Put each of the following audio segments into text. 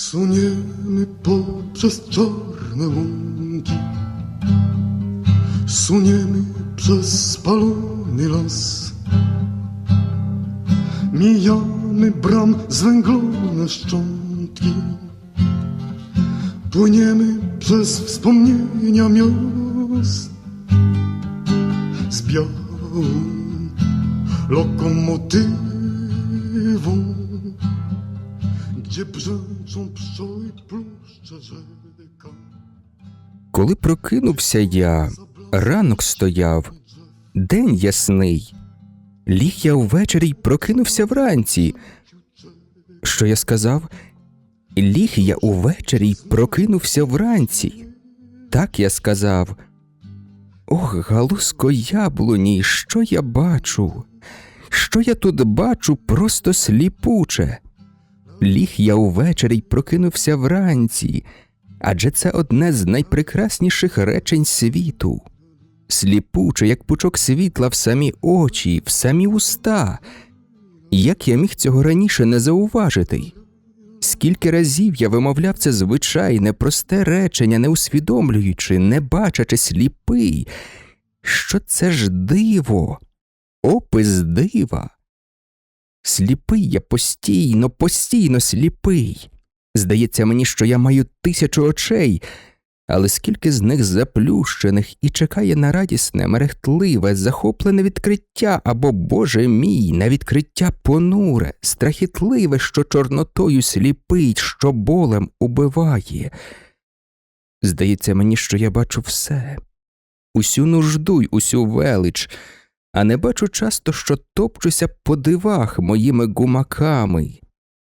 Suniemy poprzez czarne łąki. Suniemy przez spalony las. Mijamy bram zwęglone szczątki. Płyniemy przez wspomnienia miast. Z białą lokomotywą Gdzie rzeka Коли прокинувся я, ранок стояв, день ясний. Ліг я увечері й прокинувся вранці. Що я сказав? Ліг я увечері й прокинувся вранці. Так я сказав. Ох, галузко яблуні, що я бачу? Що я тут бачу просто сліпуче? Ліг я увечері й прокинувся вранці, адже це одне з найпрекрасніших речень світу. Сліпуче, як пучок світла в самі очі, в самі уста. Як я міг цього раніше не зауважити? Скільки разів я вимовляв це звичайне, просте речення, не усвідомлюючи, не бачачи сліпий, що це ж диво, опис дива. Сліпий я постійно, постійно сліпий. Здається мені, що я маю тисячу очей, але скільки з них заплющених і чекає на радісне, мерехтливе, захоплене відкриття або, Боже мій, на відкриття понуре, страхітливе, що чорнотою сліпить, що болем убиває. Здається мені, що я бачу все, усю нужду й усю велич, а не бачу часто, що топчуся по дивах моїми гумаками,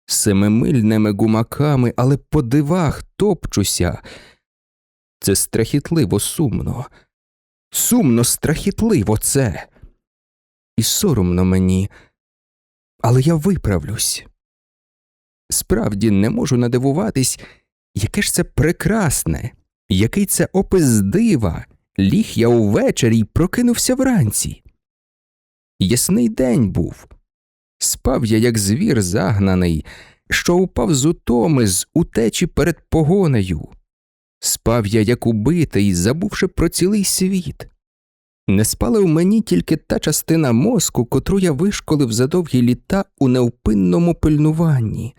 семимильними гумаками, але по дивах топчуся. Це страхітливо сумно, сумно, страхітливо це. І соромно мені, але я виправлюсь. Справді не можу надивуватись, яке ж це прекрасне, який це опис дива. Ліг я увечері й прокинувся вранці. Ясний день був. Спав я, як звір загнаний, що упав з утоми з утечі перед погонею. Спав я, як убитий, забувши про цілий світ. Не спала в мені тільки та частина мозку, котру я вишколив за довгі літа у невпинному пильнуванні.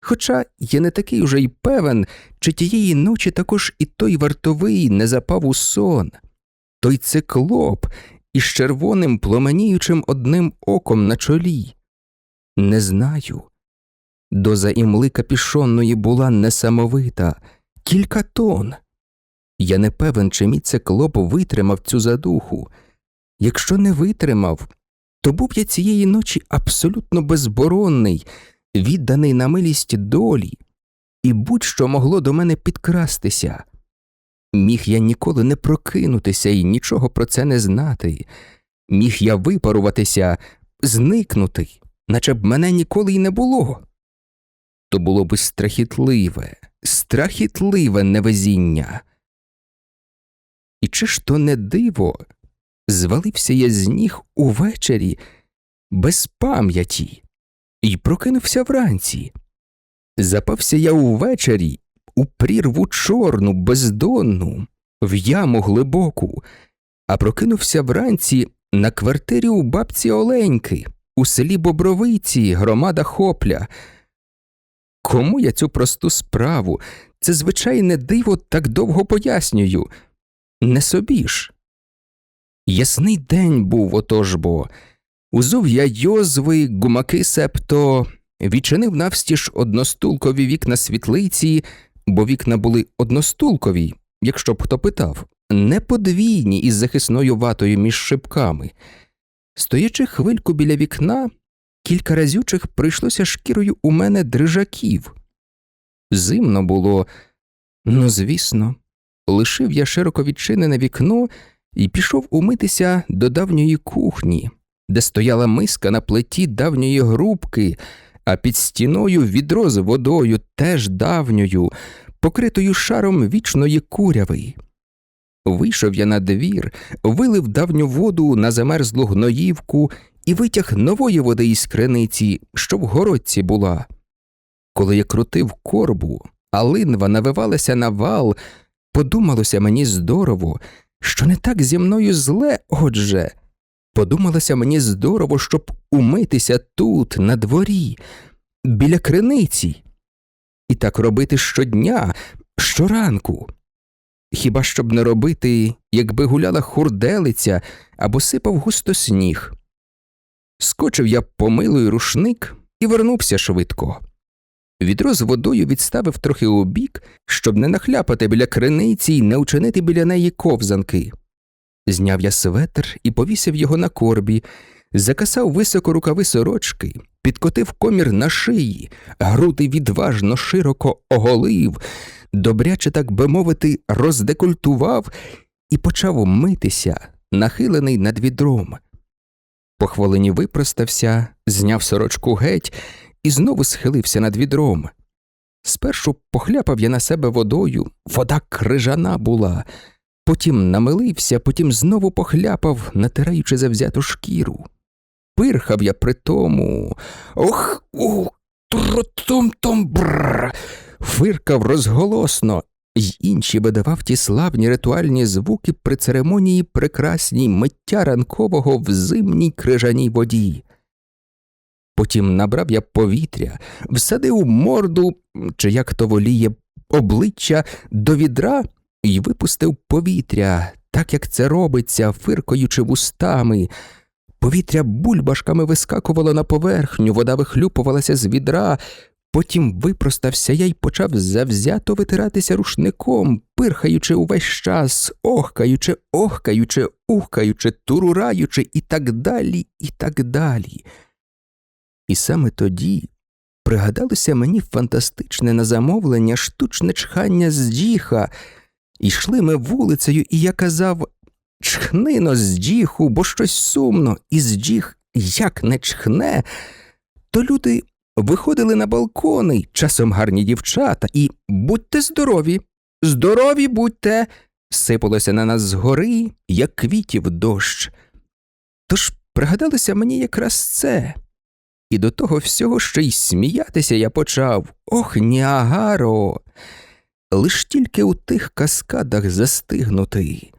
Хоча я не такий уже й певен, чи тієї ночі також і той вартовий не запав у сон, той циклоп із червоним пломеніючим одним оком на чолі. Не знаю. Доза імли капішонної була несамовита, кілька тонн. Я не певен, чи мій циклоп витримав цю задуху. Якщо не витримав, то був я цієї ночі абсолютно безборонний, відданий на милість долі, і будь-що могло до мене підкрастися. Міг я ніколи не прокинутися і нічого про це не знати, міг я випаруватися, зникнути, наче б мене ніколи й не було. То було би страхітливе, страхітливе невезіння. І чи ж то не диво, звалився я з ніг увечері без пам'яті і прокинувся вранці. Запався я увечері у прірву чорну, бездонну, в яму глибоку, а прокинувся вранці на квартирі у бабці Оленьки, у селі Бобровиці, громада Хопля. Кому я цю просту справу, це звичайне диво так довго пояснюю, не собі ж. Ясний день був отож бо. Узув я йозви, гумаки септо, відчинив навстіж одностулкові вікна світлиці, бо вікна були одностулкові, якщо б хто питав, не подвійні із захисною ватою між шибками. Стоячи хвильку біля вікна, кілька разючих прийшлося шкірою у мене дрижаків. Зимно було, ну звісно, лишив я широко відчинене вікно і пішов умитися до давньої кухні, де стояла миска на плиті давньої грубки, а під стіною відро з водою теж давньою, покритою шаром вічної куряви. Вийшов я на двір, вилив давню воду на замерзлу гноївку і витяг нової води із криниці, що в городці була. Коли я крутив корбу, а линва навивалася на вал, подумалося мені здорово, що не так зі мною зле, отже. Подумалося мені здорово, щоб умитися тут, на дворі, біля криниці, і так робити щодня, щоранку. Хіба щоб не робити, якби гуляла хурделиця або сипав густо сніг. Скочив я помилою рушник і вернувся швидко. Відро з водою відставив трохи убік, щоб не нахляпати біля криниці й не учинити біля неї ковзанки. Зняв я светр і повісив його на корбі, закасав високо рукави сорочки, підкотив комір на шиї, груди відважно широко оголив, добряче, так би мовити, роздекультував і почав митися, нахилений над відром. По хвилині випростався, зняв сорочку геть і знову схилився над відром. Спершу похляпав я на себе водою, вода крижана була, потім намилився, потім знову похляпав, натираючи завзяту шкіру. Пирхав я при тому. Ох, ух, тротом-том бр. Фиркав розголосно, й інші видавав ті славні ритуальні звуки при церемонії прекрасній миття ранкового в зимній крижаній воді. Потім набрав я повітря, всадив морду, чи як то воліє, обличчя до відра і випустив повітря, так як це робиться, фиркаючи вустами. Повітря бульбашками вискакувало на поверхню, вода вихлюпувалася з відра, потім випростався я й почав завзято витиратися рушником, пирхаючи увесь час, охкаючи, охкаючи, ухкаючи, турураючи і так далі, і так далі. І саме тоді пригадалося мені фантастичне на замовлення штучне чхання з діха. Ішли ми вулицею, і я казав чхнино з діху, бо щось сумно, і з діх як не чхне, то люди виходили на балкони, часом гарні дівчата, і будьте здорові, здорові будьте, сипалося на нас згори, як квітів дощ. Тож пригадалося мені якраз це. І до того всього ще й сміятися я почав. Ох, Ніагаро! Лиш тільки у тих каскадах застигнути.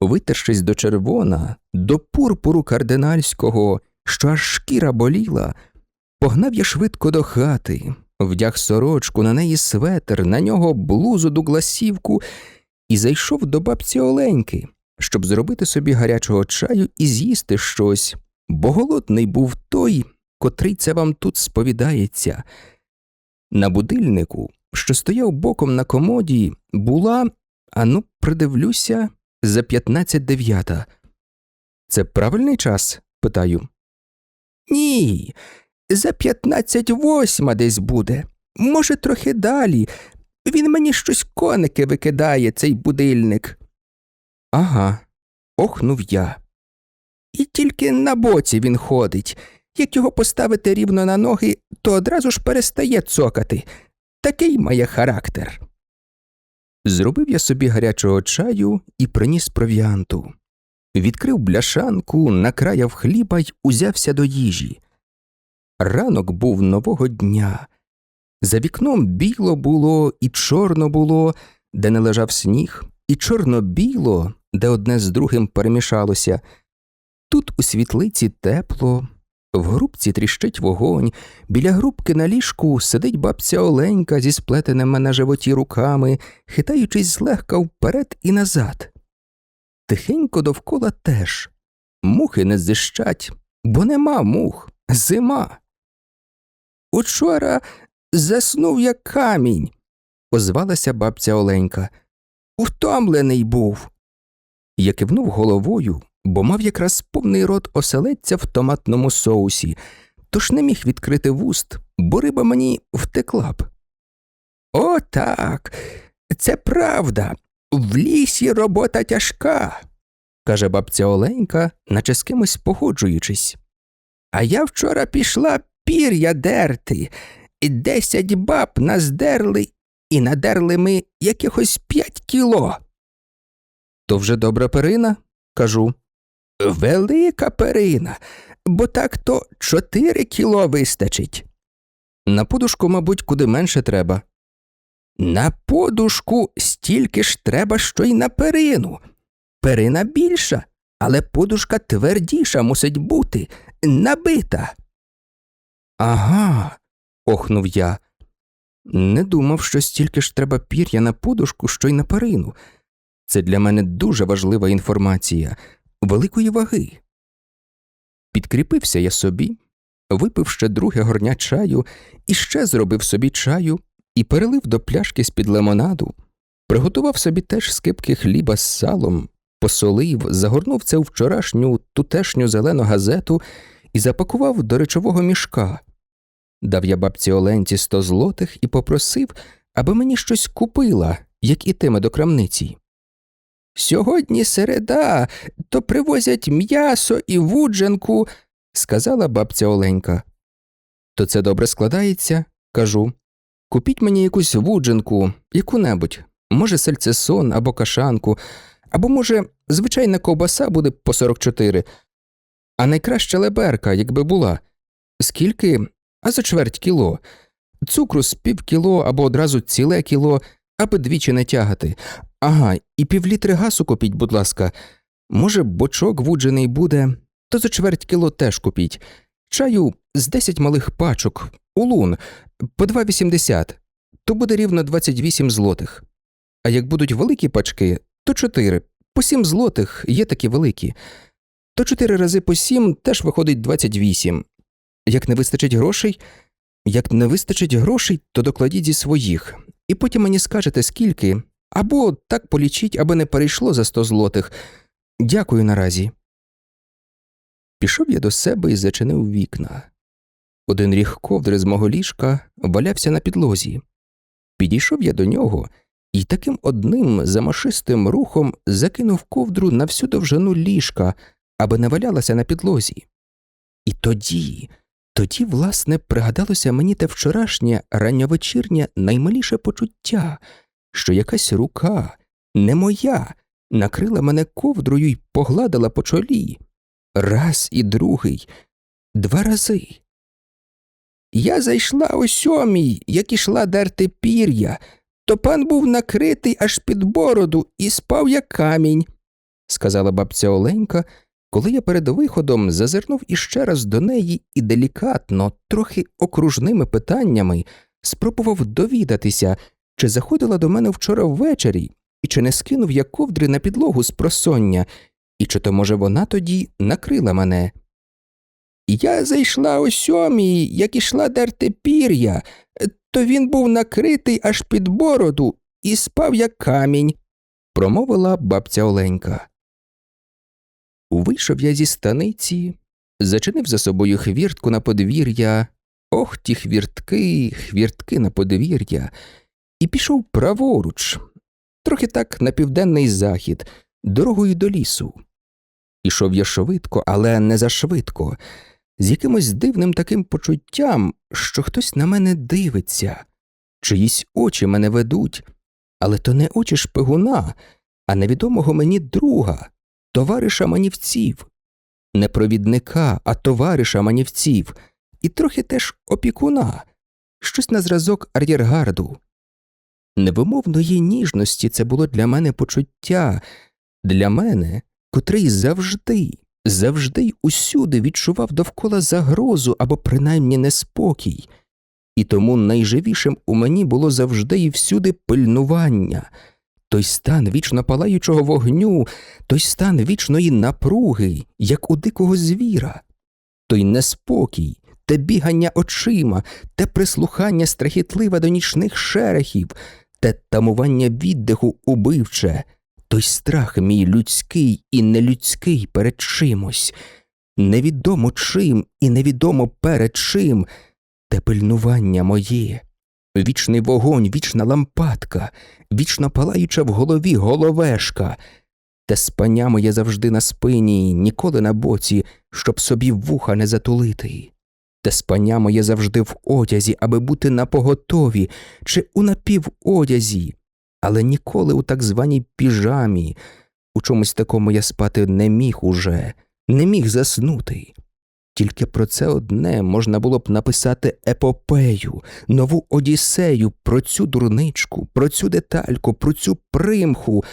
Витершись до червона, до пурпуру кардинальського, що аж шкіра боліла, погнав я швидко до хати, вдяг сорочку, на неї светер, на нього блузу дугласівку і зайшов до бабці Оленьки, щоб зробити собі гарячого чаю і з'їсти щось, бо голодний був той, котрий це вам тут сповідається. На будильнику, що стояв боком на комоді, була, ану, придивлюся, за п'ятнадцять дев'ята. Це правильний час? питаю. Ні, за п'ятнадцять восьма десь буде. Може, трохи далі. Він мені щось коники викидає, цей будильник. Ага, охнув я. І тільки на боці він ходить. Як його поставити рівно на ноги, то одразу ж перестає цокати. Такий має характер. Зробив я собі гарячого чаю і приніс провіанту. Відкрив бляшанку, накраяв хліба й узявся до їжі. Ранок був нового дня. За вікном біло було і чорно було, де не лежав сніг, і чорно-біло, де одне з другим перемішалося. Тут у світлиці тепло, в грубці тріщить вогонь, біля грубки на ліжку сидить бабця Оленька зі сплетеними на животі руками, хитаючись злегка вперед і назад. Тихенько довкола теж. Мухи не зищать, бо нема мух, зима. Учора заснув як камінь, озвалася бабця Оленька. Втомлений був. Я кивнув головою, бо мав якраз повний рот оселедця в томатному соусі, тож не міг відкрити вуст, бо риба мені втекла б. О, так, це правда. В лісі робота тяжка, каже бабця Оленька, наче з кимось погоджуючись. А я вчора пішла пір'я дерти, і десять баб наздерли, і надерли ми якихось п'ять кіло. То вже добра перина? кажу. Велика перина, бо так то чотири кіло вистачить. На подушку, мабуть, куди менше треба. На подушку стільки ж треба, що й на перину. Перина більша, але подушка твердіша мусить бути, набита. Ага, охнув я. Не думав, що стільки ж треба пір'я на подушку, що й на перину. Це для мене дуже важлива інформація, великої ваги. Підкріпився я собі, випив ще друге горня чаю, і ще зробив собі чаю і перелив до пляшки з-під лимонаду, приготував собі теж скипки хліба з салом, посолив, загорнув це у вчорашню тутешню зелену газету і запакував до речового мішка. Дав я бабці Оленці сто злотих і попросив, аби мені щось купила, як ітиме до крамниці. Сьогодні середа, то привозять м'ясо і вудженку, сказала бабця Оленька. То це добре складається, кажу. Купіть мені якусь вудженку, яку-небудь, може, сальцесон або кашанку, або, може, звичайна ковбаса буде по 44, а найкраща леберка, якби була. Скільки? А за чверть кіло. Цукру з пів кіло або одразу ціле кіло, аби двічі не тягати. Ага, і півлітри гасу купіть, будь ласка. Може, бочок вуджений буде, то за чверть кіло теж купіть. Чаю з 10 малих пачок, улун, по 2,80, то буде рівно 28 злотих. А як будуть великі пачки, то 4, по 7 злотих є такі великі. То 4 рази по 7 теж виходить 28. Як не вистачить грошей, як не вистачить грошей, то докладіть зі своїх, і потім мені скажете, скільки, або так полічіть, аби не перейшло за 100 злотих. Дякую наразі. Пішов я до себе і зачинив вікна. Один ріг ковдри з мого ліжка валявся на підлозі. Підійшов я до нього і таким одним замашистим рухом закинув ковдру на всю довжину ліжка, аби не валялася на підлозі. І тоді, тоді, власне, пригадалося мені те вчорашнє ранньовечірнє наймаліше почуття, що якась рука, не моя, накрила мене ковдрою й погладила по чолі. Раз і другий, два рази. Я зайшла о сьомій, як ішла дерти пір'я, то пан був накритий аж під бороду і спав як камінь, сказала бабця Оленька, коли я перед виходом зазирнув іще раз до неї і делікатно, трохи окружними питаннями, спробував довідатися, чи заходила до мене вчора ввечері, і чи не скинув я ковдри на підлогу з просоння, і чи то, може, вона тоді накрила мене. Я зайшла о сьомій, як ішла дерти пір'я, то він був накритий аж під бороду і спав як камінь, промовила бабця Оленька. Вийшов я зі станиці, зачинив за собою хвіртку на подвір'я, ох ті хвіртки, хвіртки на подвір'я, і пішов праворуч, трохи так на південний захід, дорогою до лісу. Ішов я швидко, але не зашвидко, з якимось дивним таким почуттям, що хтось на мене дивиться, чиїсь очі мене ведуть, але то не очі шпигуна, а невідомого мені друга, товариша манівців, не провідника, а товариша манівців, і трохи теж опікуна, щось на зразок ар'єргарду. Невимовної ніжності це було для мене почуття, для мене, котрий завжди, завжди й усюди відчував довкола загрозу або принаймні неспокій, і тому найживішим у мені було завжди і всюди пильнування, той стан вічно палаючого вогню, той стан вічної напруги, як у дикого звіра, той неспокій, те бігання очима, те прислухання страхітливе до нічних шерехів, те тамування віддиху убивче, той страх мій людський і нелюдський перед чимось, невідомо чим і невідомо перед чим, те пильнування моє, вічний вогонь, вічна лампадка, вічно палаюча в голові головешка, те спання моє завжди на спині, ніколи на боці, щоб собі вуха не затулити. Те спання моє завжди в одязі, аби бути напоготові, чи у напіводязі, але ніколи у так званій піжамі. У чомусь такому я спати не міг уже, не міг заснути. Тільки про це одне можна було б написати епопею, нову одіссею про цю дурничку, про цю детальку, про цю примху,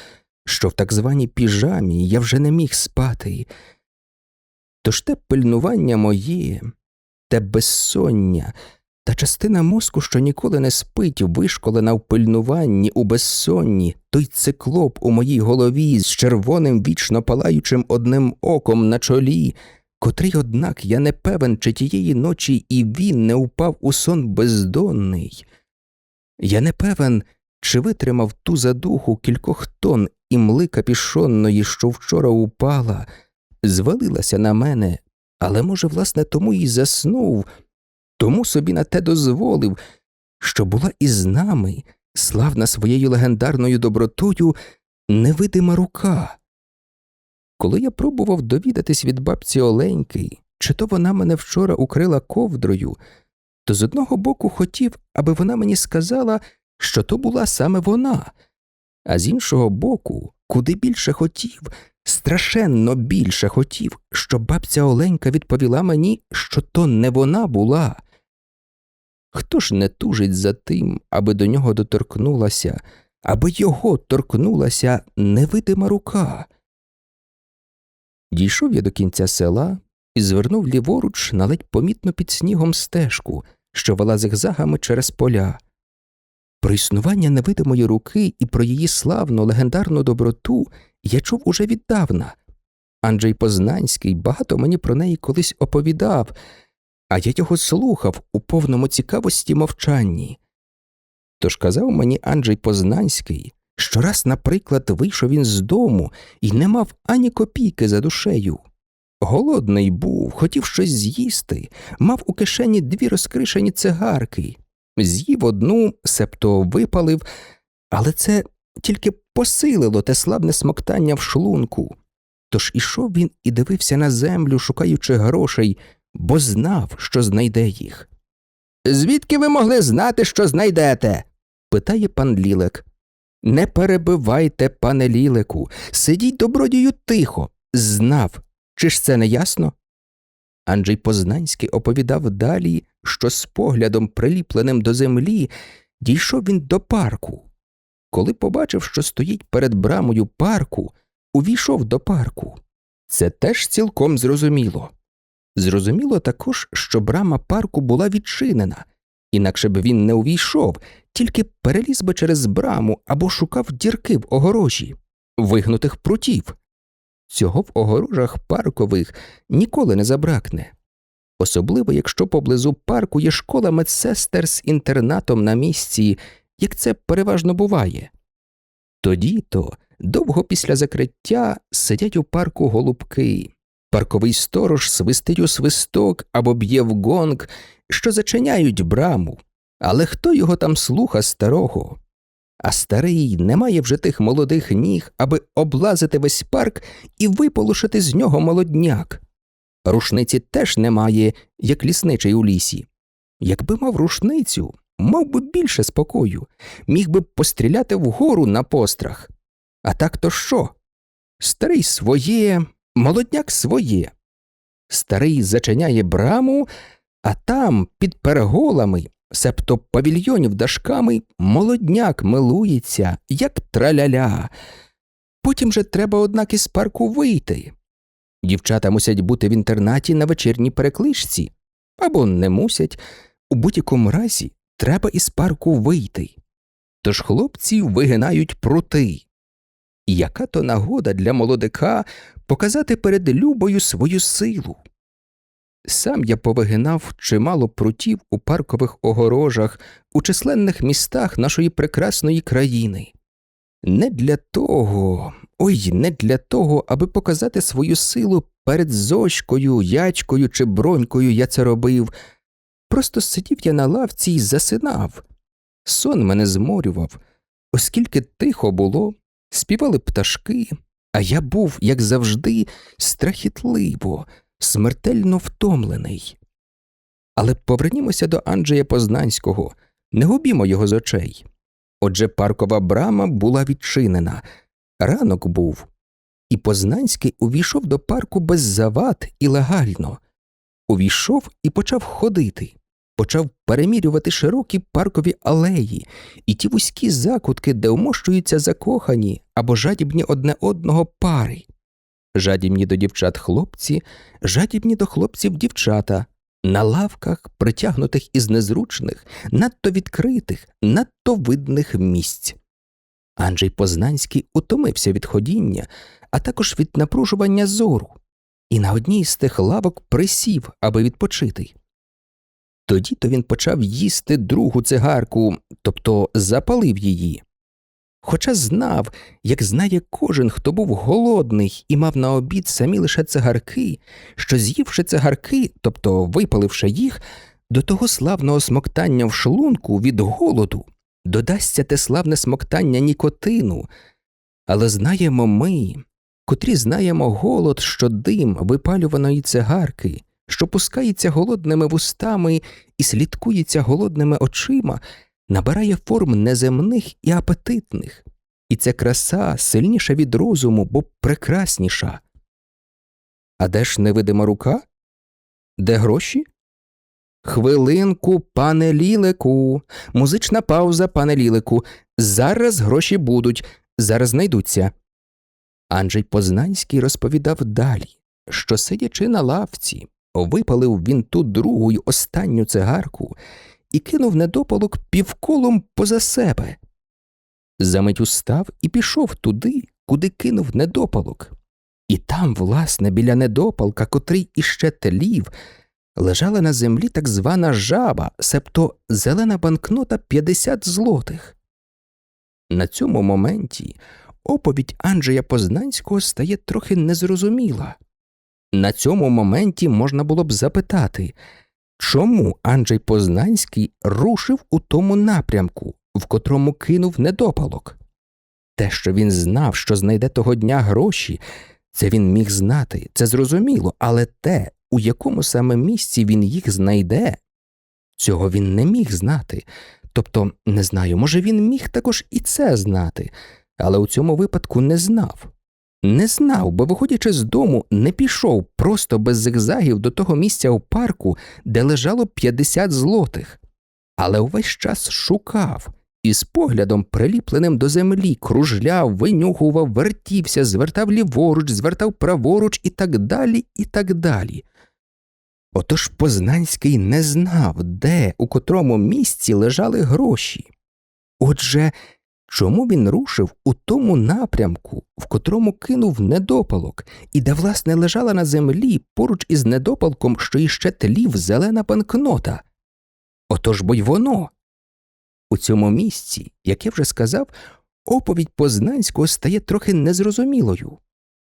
що в так званій піжамі я вже не міг спати. Тож те пильнування моє, те безсоння, та частина мозку, що ніколи не спить, вишколена в пильнуванні, у безсонні, той циклоп у моїй голові з червоним вічно палаючим одним оком на чолі, котрий, однак, я не певен, чи тієї ночі і він не упав у сон бездонний. Я не певен, чи витримав ту задуху кількох тонн імли капішонної, що вчора упала, звалилася на мене, але, може, власне, тому і заснув, тому собі на те дозволив, що була із нами, славна своєю легендарною добротою, невидима рука. Коли я пробував довідатись від бабці Оленьки, чи то вона мене вчора укрила ковдрою, то з одного боку хотів, аби вона мені сказала, що то була саме вона, а з іншого боку, куди більше хотів, страшенно більше хотів, щоб бабця Оленька відповіла мені, що то не вона була. Хто ж не тужить за тим, аби до нього доторкнулася, аби його торкнулася невидима рука? Дійшов я до кінця села і звернув ліворуч на ледь помітно під снігом стежку, що вела зигзагами через поля. Про існування невидимої руки і про її славну легендарну доброту я чув уже віддавна. Анджей Познанський багато мені про неї колись оповідав, а я його слухав у повному цікавості мовчанні. Тож казав мені Анджей Познанський, що раз, наприклад, вийшов він з дому і не мав ані копійки за душею. Голодний був, хотів щось з'їсти, мав у кишені дві розкришені цигарки, з'їв одну, себто випалив, але це тільки посилило те слабне смоктання в шлунку. Тож ішов він і дивився на землю, шукаючи грошей, бо знав, що знайде їх. Звідки ви могли знати, що знайдете? питає пан Лілек. Не перебивайте, пане Лілеку, сидіть добродію тихо. Знав. Чи ж це не ясно? Анджей Познанський оповідав далі, що з поглядом, приліпленим до землі, дійшов він до парку. Коли побачив, що стоїть перед брамою парку, увійшов до парку. Це теж цілком зрозуміло. Зрозуміло також, що брама парку була відчинена, інакше б він не увійшов, тільки переліз би через браму або шукав дірки в огорожі, вигнутих прутів. Цього в огорожах паркових ніколи не забракне. Особливо, якщо поблизу парку є школа медсестер з інтернатом на місці, як це переважно буває. Тоді то довго після закриття сидять у парку голубки, парковий сторож свистить у свисток або б'є в гонг, що зачиняють браму. Але хто його там слуха старого? А старий не має вже тих молодих ніг, аби облазити весь парк і виполошити з нього молодняк. Рушниці теж немає, як лісничий у лісі. Якби мав рушницю, мав би більше спокою, міг би постріляти вгору на пострах. А так то що? Старий своє, молодняк своє. Старий зачиняє браму, а там, під перголами, себто павільйонів дашками, молодняк милується, як траляля. Потім же треба, однак, із парку вийти. Дівчата мусять бути в інтернаті на вечірній перекличці, або не мусять, у будь-якому разі треба із парку вийти. Тож хлопці вигинають прути. Яка то нагода для молодика показати перед любою свою силу. Сам я повигинав чимало прутів у паркових огорожах у численних містах нашої прекрасної країни. Не для того, ой, не для того, аби показати свою силу перед Зошкою, Ячкою чи Бронькою я це робив. Просто сидів я на лавці і засинав. Сон мене зморював, оскільки тихо було, співали пташки, а я був, як завжди, страхітливо, смертельно втомлений. Але повернімося до Анджея Познанського, не губімо його з очей. Отже, паркова брама була відчинена, ранок був, і Познанський увійшов до парку без завад і легально. увійшов і почав ходити, почав перемірювати широкі паркові алеї і ті вузькі закутки, де вмощуються закохані або жадібні одне одного пари. Жадібні до дівчат хлопці, жадібні до хлопців дівчата, на лавках, притягнутих із незручних, надто відкритих, надто видних місць. Анджей Познанський утомився від ходіння, а також від напружування зору, і на одній з тих лавок присів, аби відпочити. Тоді то він почав їсти другу цигарку, тобто запалив її. Хоча знав, як знає кожен, хто був голодний і мав на обід самі лише цигарки, що з'ївши цигарки, тобто випаливши їх, до того славного смоктання в шлунку від голоду додасться те славне смоктання нікотину. Але знаємо ми, котрі знаємо голод, що дим випалюваної цигарки, що пускається голодними вустами і слідкується голодними очима, набирає форм неземних і апетитних, і ця краса сильніша від розуму, бо прекрасніша. А де ж невидима рука? Де гроші? Хвилинку, пане лілику, музична пауза, пане лілику. Зараз гроші будуть, зараз знайдуться. Анджей Познанський розповідав далі, що, сидячи на лавці, випалив він ту другу й останню цигарку і кинув недопалок півколом поза себе. Замить устав і пішов туди, куди кинув недопалок. І там, власне, біля недопалка, котрий іще телів, лежала на землі так звана жаба, себто зелена банкнота 50 злотих. На цьому моменті оповідь Анджея Познанського стає трохи незрозуміла. На цьому моменті можна було б запитати, чому Анджей Познанський рушив у тому напрямку, в котрому кинув недопалок? Те, що він знав, що знайде того дня гроші, це він міг знати, це зрозуміло, але те, у якому саме місці він їх знайде, цього він не міг знати. Тобто, не знаю, може, він міг також і це знати, але у цьому випадку не знав. Не знав, бо, виходячи з дому, не пішов просто без зигзагів до того місця у парку, де лежало 50 злотих, але увесь час шукав і з поглядом, приліпленим до землі, кружляв, винюхував, вертівся, звертав ліворуч, звертав праворуч і так далі, і так далі. Отож Познанський не знав, де, у котрому місці лежали гроші. Отже, чому він рушив у тому напрямку, в котрому кинув недопалок, і де, власне, лежала на землі поруч із недопалком, що іще тлів зелена банкнота? Отож бо й воно. У цьому місці, як я вже сказав, оповідь Познанського стає трохи незрозумілою.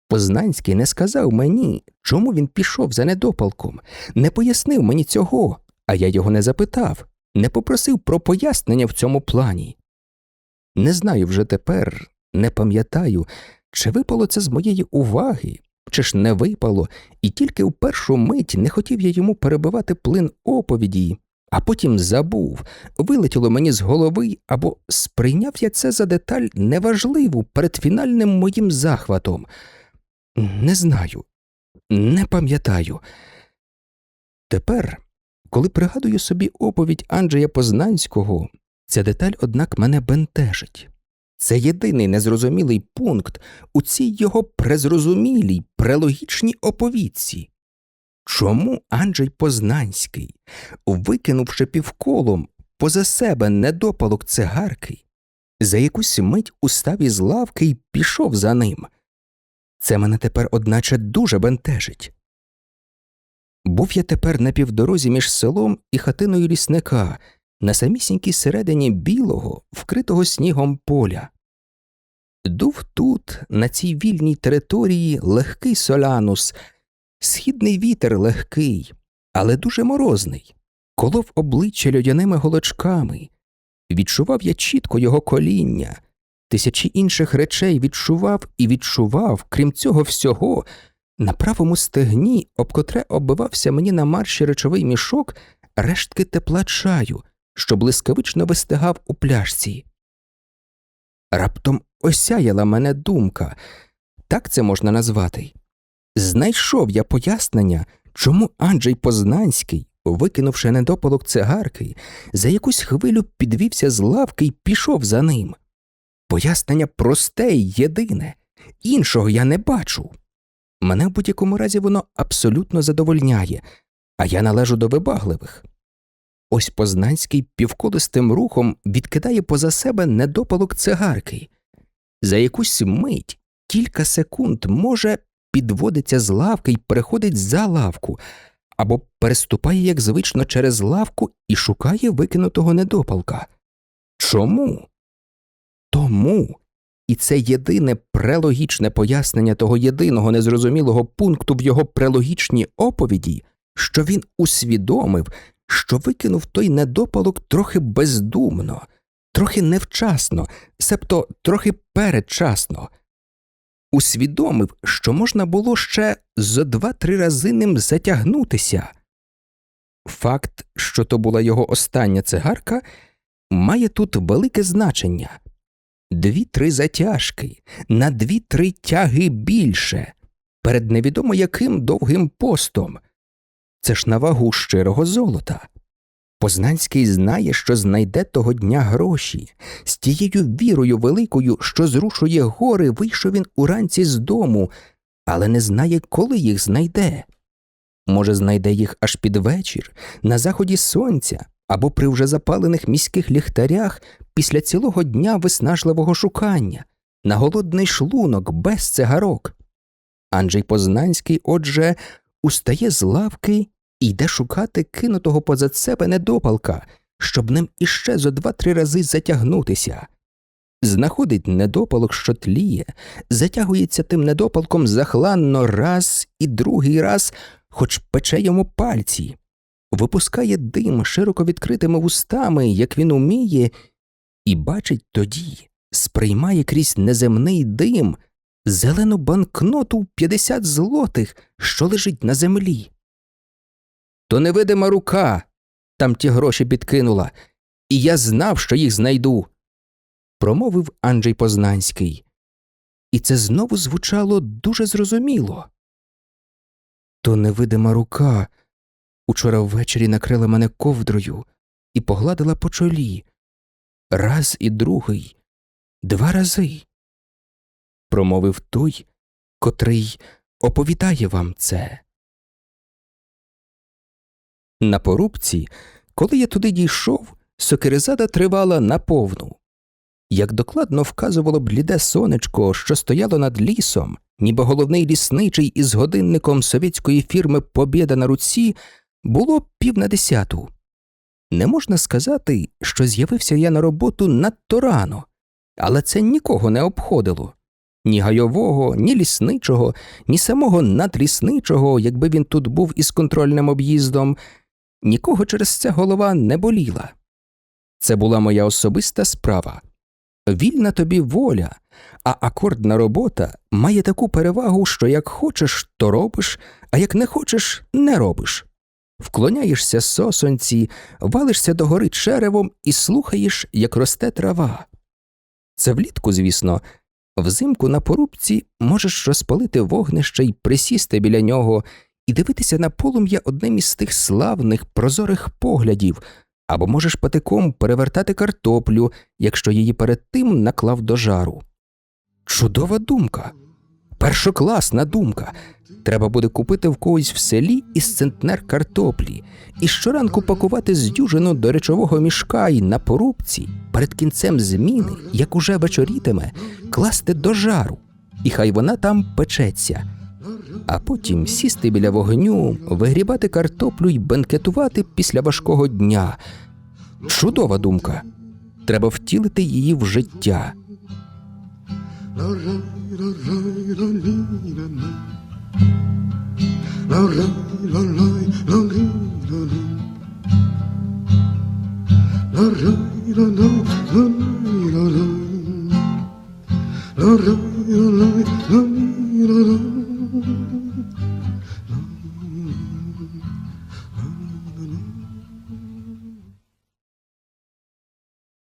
Познанський не сказав мені, чому він пішов за недопалком, не пояснив мені цього, а я його не запитав, не попросив про пояснення в цьому плані. Не знаю вже тепер, не пам'ятаю, чи випало це з моєї уваги, чи ж не випало, і тільки в першу мить не хотів я йому перебивати плин оповіді, а потім забув, вилетіло мені з голови або сприйняв я це за деталь неважливу перед фінальним моїм захватом. Не знаю, не пам'ятаю. Тепер, коли пригадую собі оповідь Анджея Познанського, ця деталь, однак, мене бентежить. Це єдиний незрозумілий пункт у цій його презрозумілій, прелогічній оповідці. Чому Анджей Познанський, викинувши півколом поза себе недопалок цигарки, за якусь мить устав із лавки й пішов за ним? Це мене тепер, одначе, дуже бентежить. Був я тепер на півдорозі між селом і хатиною лісника, на самісінькій середині білого, вкритого снігом поля. Дув тут, на цій вільній території, легкий солянус, східний вітер легкий, але дуже морозний, колов обличчя льодяними голочками. Відчував я чітко його коління, тисячі інших речей відчував і відчував, крім цього всього, на правому стегні, об котре оббивався мені на марші речовий мішок, рештки тепла чаю, що блискавично вистигав у пляшці. Раптом осяяла мене думка, так це можна назвати. Знайшов я пояснення, Чому Анджей Познанський, викинувши недопалок цигарки, за якусь хвилю підвівся з лавки й пішов за ним? Пояснення просте й єдине, іншого я не бачу. Мене в будь-якому разі воно абсолютно задовольняє, а я належу до вибагливих. Ось Познанський півколистим рухом відкидає поза себе недопалок цигарки. За якусь мить, кілька секунд, може, підводиться з лавки й переходить за лавку, або переступає, як звично, через лавку і шукає викинутого недопалка. Чому? Тому, і це єдине прелогічне пояснення того єдиного незрозумілого пункту в його прелогічній оповіді, що він усвідомив, що викинув той недопалок трохи бездумно, трохи невчасно, себто трохи передчасно. Усвідомив, що можна було ще зо два-три рази ним затягнутися. Факт, що то була його остання цигарка, має тут велике значення. Дві-три затяжки, на дві-три тяги більше, перед невідомо яким довгим постом. Це ж на вагу щирого золота. Познанський знає, що знайде того дня гроші. З тією вірою великою, що зрушує гори, вийшов він уранці з дому, але не знає, коли їх знайде. Може, знайде їх аж під вечір, на заході сонця або при вже запалених міських ліхтарях після цілого дня виснажливого шукання, на голодний шлунок без цигарок. Анджей Познанський, отже, устає з лавки йде шукати кинутого позад себе недопалка, щоб ним іще зо два-три рази затягнутися. Знаходить недопалок, що тліє, затягується тим недопалком захланно раз і другий раз, хоч пече йому пальці, випускає дим широко відкритими вустами, як він уміє, і бачить тоді, сприймає крізь неземний дим зелену банкноту в 50 злотих, що лежить на землі. То невидима рука там ті гроші підкинула, і я знав, що їх знайду, промовив Анджей Познанський. І це знову звучало дуже зрозуміло. То невидима рука учора ввечері накрила мене ковдрою і погладила по чолі. Раз і другий, два рази. Промовив той, котрий оповідає вам це. На порубці, коли я туди дійшов, сокиризада тривала наповну. Як докладно вказувало бліде сонечко, що стояло над лісом, ніби головний лісничий із годинником совєтської фірми Побєда на руці, було пів на десяту. Не можна сказати, що з'явився я на роботу надто рано, але це нікого не обходило. Ні гайового, ні лісничого, ні самого надлісничого, якби він тут був із контрольним об'їздом, нікого через це голова не боліла. Це була моя особиста справа. Вільна тобі воля, а акордна робота має таку перевагу, що як хочеш, то робиш, а як не хочеш, не робиш. Вклоняєшся сосонці, валишся догори черевом і слухаєш, як росте трава. Це влітку, звісно, взимку на порубці можеш розпалити вогнище й присісти біля нього і дивитися на полум'я одним із тих славних прозорих поглядів, або можеш патиком перевертати картоплю, якщо її перед тим наклав до жару. Чудова думка. Першокласна думка. Треба буде купити в когось в селі із центнер картоплі і щоранку пакувати з дюжину до речового мішка і на порубці перед кінцем зміни, як уже вечорітиме, класти до жару, і хай вона там печеться. А потім сісти біля вогню, вигрібати картоплю й бенкетувати після важкого дня. Чудова думка. Треба втілити її в життя. Mm-hmm.